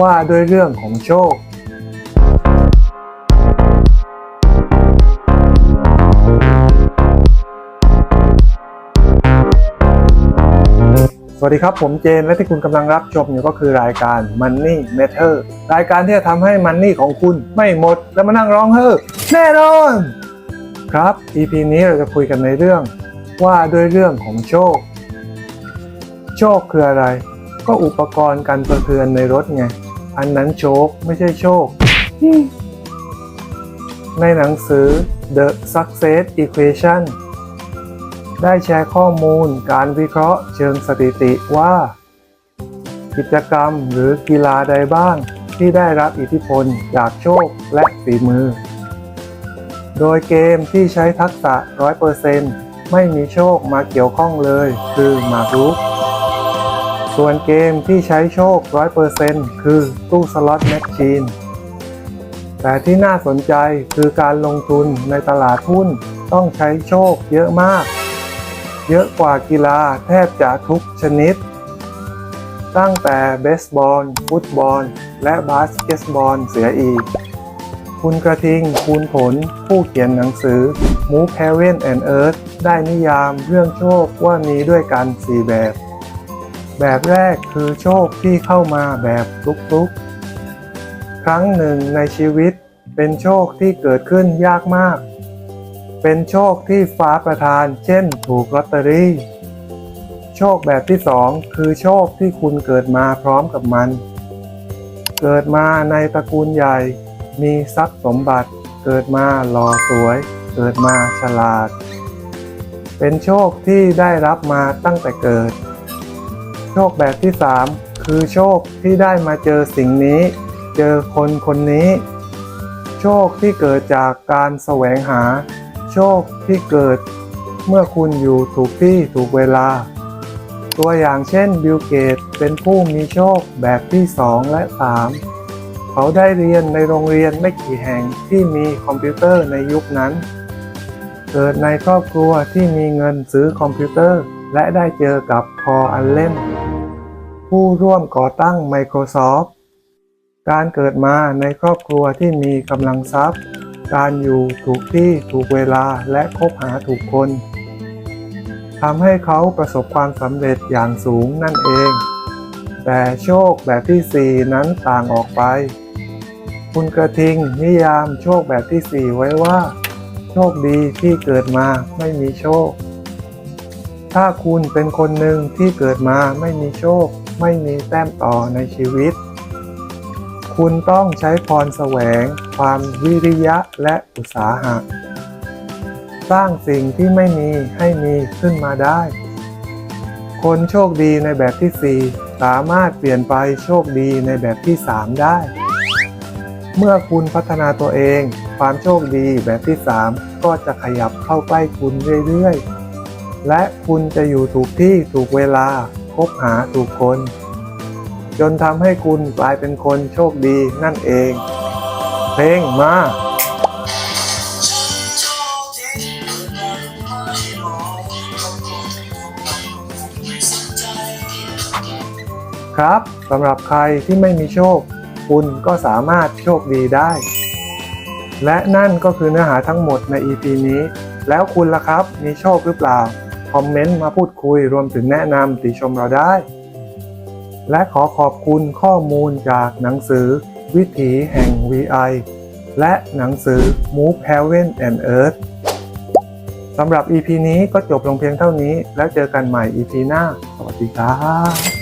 ว่าด้วยเรื่องของโชค สวัสดีครับผมเจนและที่คุณกำลังรับชมอยู่ก็คือรายการ Money Matter รายการที่จะทำให้มันนี่ของคุณไม่หมดแล้วมานั่งร้องเฮ้อแน่นอน ครับ EP นี้เราจะคุยกันในเรื่อง ว่าด้วยเรื่องของโชค โชคคืออะไรก็อุปกรณ์การประเทือนในรถไง อันนั้นโชคไม่ใช่โชค ในหนังสือ The Success Equation ได้แชร์ข้อมูลการวิเคราะห์เชิงสถิติว่า กิจกรรมหรือกีฬาใดบ้างที่ได้รับอิทธิพลจากโชคและฝีมือ โดยเกมที่ใช้ทักษะ 100%ไม่มีโชคมาเกี่ยวข้องเลย คือหมากรุก ส่วนเกมที่ใช้โชค 100%คือตู้สล็อตแมชชีน แต่ที่น่าสนใจคือการลงทุนในตลาดหุ้นต้องใช้โชคเยอะมาก เยอะกว่ากีฬาแทบจะทุกชนิด ตั้งแต่เบสบอล ฟุตบอล และบาสเกตบอลเสียอีก คุณกระทิงคูณผลผู้เขียนหนังสือ Move Heaven and Earth ได้นิยามเรื่องโชคว่ามีด้วยกัน 4 แบบ แบบแรกคือโชคที่เข้ามาแบบลุกๆ ครั้งหนึ่งในชีวิตเป็นโชคที่เกิดขึ้นยากมาก เป็นโชคที่ฟ้าประทาน เช่น ถูกลอตเตอรี่ โชคแบบที่สองคือโชคที่คุณเกิดมาพร้อมกับมัน เกิดมาในตระกูลใหญ่ มีทรัพย์สมบัติ เกิดมาหล่อสวย เกิดมาฉลาด เป็นโชคที่ได้รับมาตั้งแต่เกิด โชคแบบที่สามคือโชคที่ได้มาเจอสิ่งนี้ เจอคนคนนี้ โชคที่เกิดจากการแสวงหา โชคที่เกิดเมื่อคุณอยู่ถูกที่ถูกเวลา ตัวอย่างเช่นบิลเกตเป็นผู้มีโชคแบบที่ 2 และ 3 เขาได้เรียนในโรงเรียนไม่กี่แห่งที่มีคอมพิวเตอร์ในยุคนั้น เกิดในครอบครัวที่มีเงินซื้อคอมพิวเตอร์และได้เจอกับพออันเล่น ผู้ร่วมก่อตั้ง Microsoft การเกิดมาในครอบครัวที่มีกำลังทรัพย์ การอยู่ถูกที่ถูกเวลาและคบหาถูกคนทำให้เขาประสบความสำเร็จอย่างสูงนั่นเอง แต่โชคแบบที่ 4 นั้นต่างออกไป คุณกระทิงนิยามโชคแบบที่ 4 ไว้ว่า โชคดีที่เกิดมาไม่มีโชค ถ้าคุณเป็นคนหนึ่งที่เกิดมาไม่มีโชค ไม่มีแต้มต่อในชีวิต คุณต้องใช้พรแสวง ความวิริยะและอุตสาหะ สร้างสิ่งที่ไม่มีให้มีขึ้นมาได้ คนโชคดีในแบบที่ 4 สามารถเปลี่ยนไปโชคดีในแบบที่ 3 ได้ เมื่อคุณพัฒนาตัวเอง ความโชคดีแบบที่ 3 ก็จะขยับเข้าใกล้คุณเรื่อยๆและคุณจะอยู่ถูกที่ถูกเวลา คบหาถูกคน จนทำให้คุณกลายเป็นคนโชคดีนั่นเอง เพลงมาครับสำหรับใครที่ไม่มีโชค คุณก็สามารถโชคดีได้ และนั่นก็คือเนื้อหาทั้งหมดใน EP นี้ แล้วคุณล่ะครับมีโชคหรือเปล่า คอมเมนต์มาพูดคุยรวมถึงแนะนำติชมเราได้ และขอขอบคุณข้อมูลจากหนังสือวิถีแห่ง VI และหนังสือ Move Heaven and Earth สำหรับ EP นี้ก็จบลงเพียงเท่านี้ แล้วเจอกันใหม่ EP หน้า สวัสดีครับ